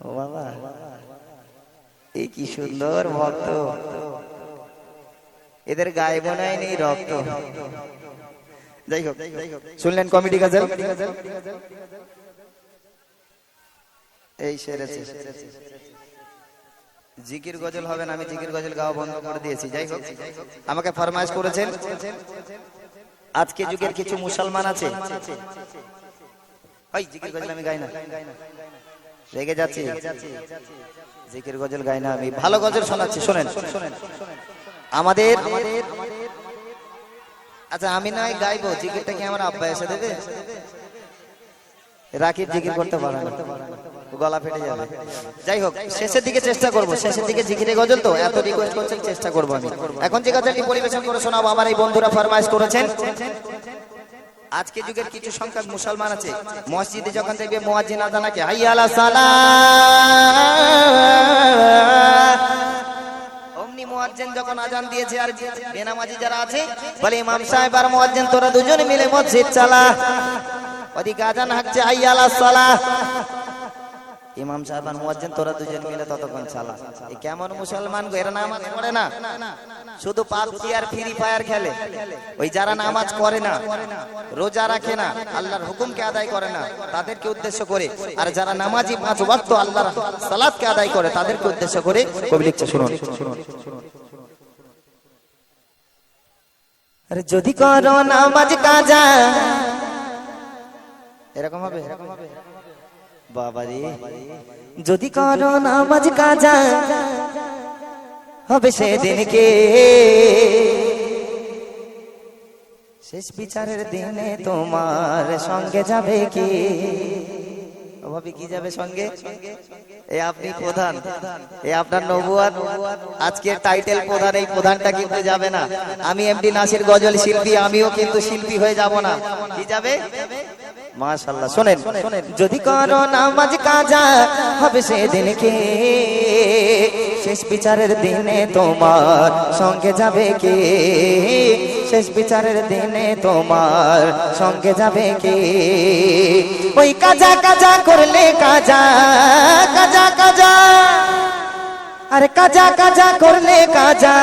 ও বাবা। এই কি সুন্দর ভক্ত। এদের গায়ে মনে নেই রক্ত। যাই হোক শুনলেন কমিটি গাজল? এই সেরেছে। জিকির গজল হবে না আমি জিকির গজল গাওয়া বন্ধ করে দিয়েছি। যাই হোক আমাকে ফরমাইশ করেছেন আজকে যুগের কিছু মুসলমান আছে। ওই জিকির গজল আমি গাই না। রেগে যাচ্ছি। জিকির গজল গাই না আমি। ভালো গজল শোনাচ্ছি শোনেন। আমাদের আচ্ছা আমি নয় গাইবো। জিকিরটা কি আমার আব্বা এসে দেবে? রাকিব জিকির করতে পারে না। গলা ফেটে যাবে। যাই হোক শেষের দিকে চেষ্টা করব। শেষের দিকে জিকিরে গজল তো এত রিকোয়েস্ট করছেন চেষ্টা করব আমি। এখন যে গজলটি পরিবেশন করে শোনাবো আমার এই বন্ধুরা ফরমাইশ করেছেন। আজকে যুগের কিছু সংখ্যক মুসলমান আছে। মসজিদে যখন দেখবে মোয়াজিন আজানাকে হাই আলা সালা। অমনি যখন আজান দিয়েছে আর যারা আছে, বলে তোরা দুজন মিলে মসজিদ চালা। ওদিকে আজান হাঁকছে আইয়ালা আলা সালাহ ইমাম সাহেব আর মুয়াজ্জিন তোরা দুজন মিলে ততক্ষণ চালা। এই কেমন মুসলমান গো, এরা নামাজ পড়ে না? শুধু পাবজি আর ফ্রি ফায়ার খেলে? ওই যারা নামাজ করে না, রোজা রাখে না, আল্লাহর হুকুমকে আদায় করে না, তাদেরকে উদ্দেশ্য করে। আর যারা নামাজি পাঁচ ওয়াক্ত আল্লাহর সালাতকে আদায় করে, তাদেরকে উদ্দেশ্য করে কবি লিখছে, শুনুন। আরে যদি করো নামাজ কাজা এরকম হবে এরকম হবে? বাবারে, যদি করো নামাজ কাজা হবে সেদিনকে। শেষ বিচারের দিনে তোমার সঙ্গে যাবে কি? ভাবি কি যাবে সঙ্গে? এ আপনি প্রধান, এ আপনার নবুয়াত আজকের টাইটেল প্রধান, এই প্রধানটা কিন্তু যাবে না। আমি এমডি নাসির গজল শিল্পী, আমিও কিন্তু শিল্পী হয়ে যাব না। কি যাবে? মাশাল্লাহ শোনেন, যদি করো নামাজ কাজা হবে সেদিনকে, শেষ বিচারের দিনে তোমার সঙ্গে যাবে কে? শেষ বিচারের দিনে তোমার সঙ্গে যাবে কে? ওই কাজা কাজা করলে কাজা কাজা কাজা। আরে কাজা কাজা করলে কাজা,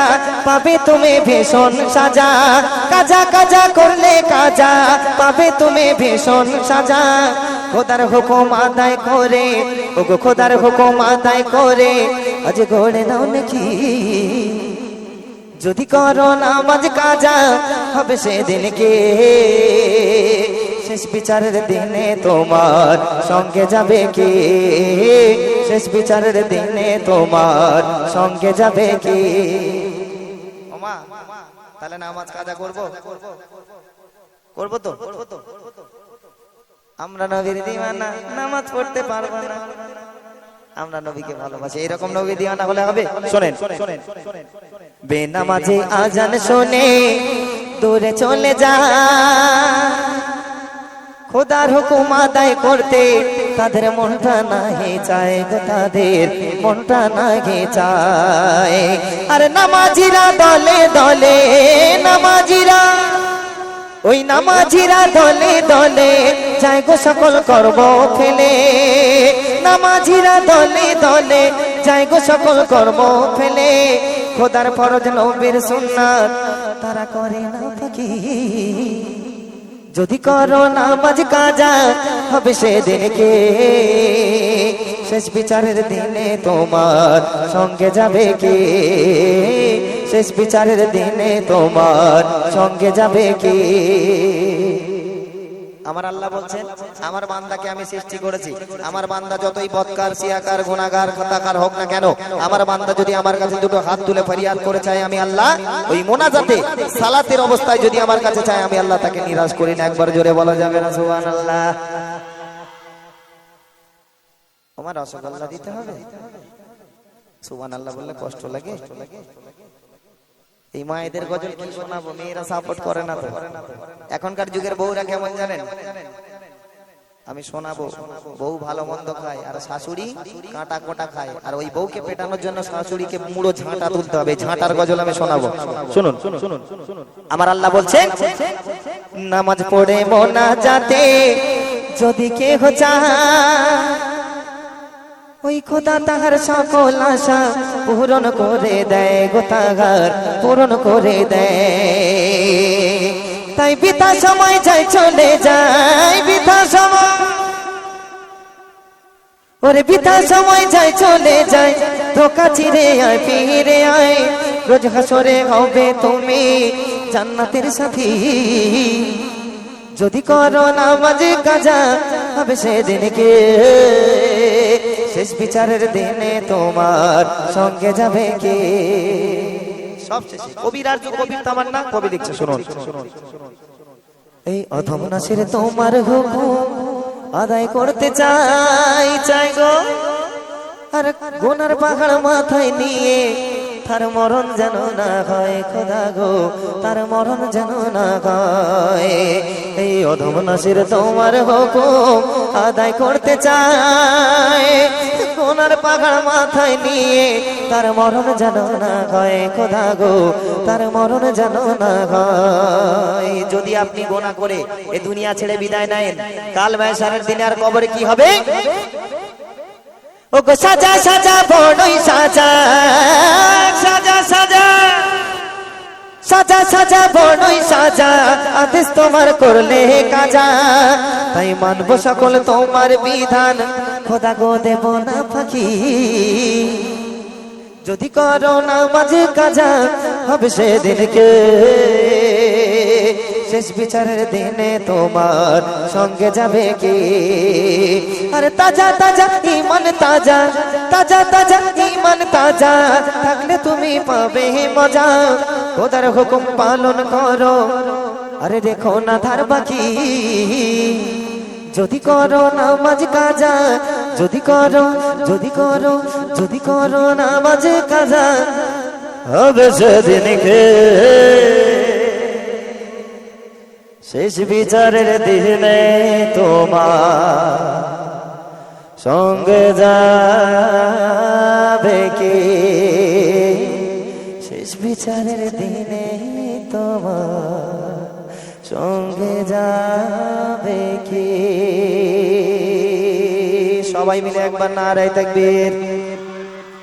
পাবে তুমি ভীষণ সাজা। কাজা কাজা করলে কাজা, পাবে তুমি ভীষণ সাজা। খোদার হুকুম আদায় করে, ওগো খোদার হুকুম আদায় করে, আজ গড়ে নাও নাকি। যদি করো নামাজ কাজা, হবে সেদিনকে শেষ বিচারের দিনে তোমার সঙ্গে যাবে কে? শেষ বিচারের দিনে তোমার সঙ্গে যাবে কে? তাহলে নামাজ কাজা তো? আমরা নবীর দিওয়ানা, নামাজ পড়তে পারব না। আমরা নবীকে ভালোবাসি, এরকম নবী দিওয়ানা হলে হবে? শোনেন, বেনামাজে আজান শোনে, দূরে চলে যা। খোদার হুকুম আদায় করতে তাদের মনটা নাহি, চায় গো তাদের মনটা নাহি, চায়। আর নামাজিরা দলে দলে, নামাজিরা। ওই নামাজিরা দলে দলে যায় গো সকল কর্ম ফেলে। নামাজিরা দলে দলে যায় গো সকল কর্ম ফেলে। খোদার ফরজ নবীর সুন্নাত, তারা করে না ফাঁকি যদি করো নামাজ কাজা হবে সে দেখে শেষ বিচারের দিনে তোমার সঙ্গে যাবে কে? শেষ বিচারের দিনে তোমার সঙ্গে যাবে কে? আমার আল্লাহ বলছেন, আমার বান্দাকে আমি সৃষ্টি করেছি। আমার বান্দা যতই বদকার সিয়াকার গুণাগার খাতাকার হোক না কেন, আমার বান্দা যদি আমার কাছে দুটো হাত তুলে ফরিয়াদ করে চায় আমি আল্লাহ, ওই মোনাজাতে, সালাতের অবস্থায় যদি আমার কাছে চায় আমি আল্লাহ তাকে নিরাশ করি না। একবার জোরে বলা যাবে না সুবহান আল্লাহ আমার রসগোল্লা দিতে হবে। সুবহান আল্লাহ বললে কষ্ট লাগে। এই মায়েদের গজল কি শোনাবো? মেয়েরা সাপোর্ট করে না তো। এখনকার যুগের বউরা কেমন জানেন? আমি শোনাবো, বউ ভালো মন্দ খায়, আর শাশুড়ি কাঁটা কোটা খায়, আর ওই বউকে পেটানোর জন্য শাশুড়িকে মুড়ো ঝাঁটা তুলতে হবে। ঝাঁটার গজল আমি শোনাবো। শুনুন শুনুন আমার আল্লাহ বলছেন, নামাজ পড়ে মোনা যাতে যদি কে চায় ওই খোদা তাহার সকল আশা পূরণ করে দেয় গোতাগার পূরণ করে দেয়। তাই বিতা সময় যায় চলে যায় বিতা সময়। ওরে বিতা সময় যায় চলে যায় ধোকা চিরে আয়, ফিরে আয়। রোজ হাসরে হবে তুমি জান্নাতের সাথী। যদি করো নামাজ কাজা, হবে সেদিনকে। শেষ বিচারের দিনে তোমার সঙ্গে যাবে কে? এই অধম নাসির তোমার আদায় করতে চাই চাই গো। আর গোনার পাহাড় মাথায় নিয়ে তার মরণ যেন না হয়, খোদা গো, তার মরণ যেন না হয়। এই অধম নাসির তোমার হুকুম আদায় করতে চায়। গোনার পাহাড় মাথায় নিয়ে তার মরণ যেন না হয়, খোদা গো, তার মরণ যেন না হয়। যদি আপনি গোনা করে এ দুনিয়া ছেড়ে বিদায় নেন, কাল মায়ের দিনে আর কবরে কি হবে? ও গো সাজা সাজা বড়ই সাজা। সাজা সাজা। সাজা সাজা বড়ই সাজা। আদেশ তোমার করলে কাজা। তাই মানব সকল তোমার বিধান। খোদা গো দেব না ফাঁকি। যদি করো না মাঝে কাজা হবে সেদিনকে। শেষ বিচারের দিনে তোমার সঙ্গে যাবে কি? আরে তাজা তাজা ইমান তাজা তাজা তাজা ইমান তাজা, থাকলে তুমি পাবে মজা। খোদার হুকুম পালন করো। আরে দেখো না ধার বাকি। যদি করো নামাজ কাজা, যদি করো যদি করো যদি করো নামাজ কাজা, হবে সেদিনকে। শেষ বিচারের দিনে তোমার। সঙ্গে যাবে কে? শেষ বিচারের দিনে তোমার। সঙ্গে যাবে কে? সবাই মিলে একবার নারাই থাকবীর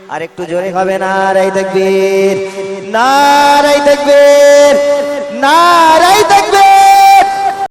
আর একটু জোরে হবে না নারাই থাকবীর নারাই থাকবীর নারাই থাকবীর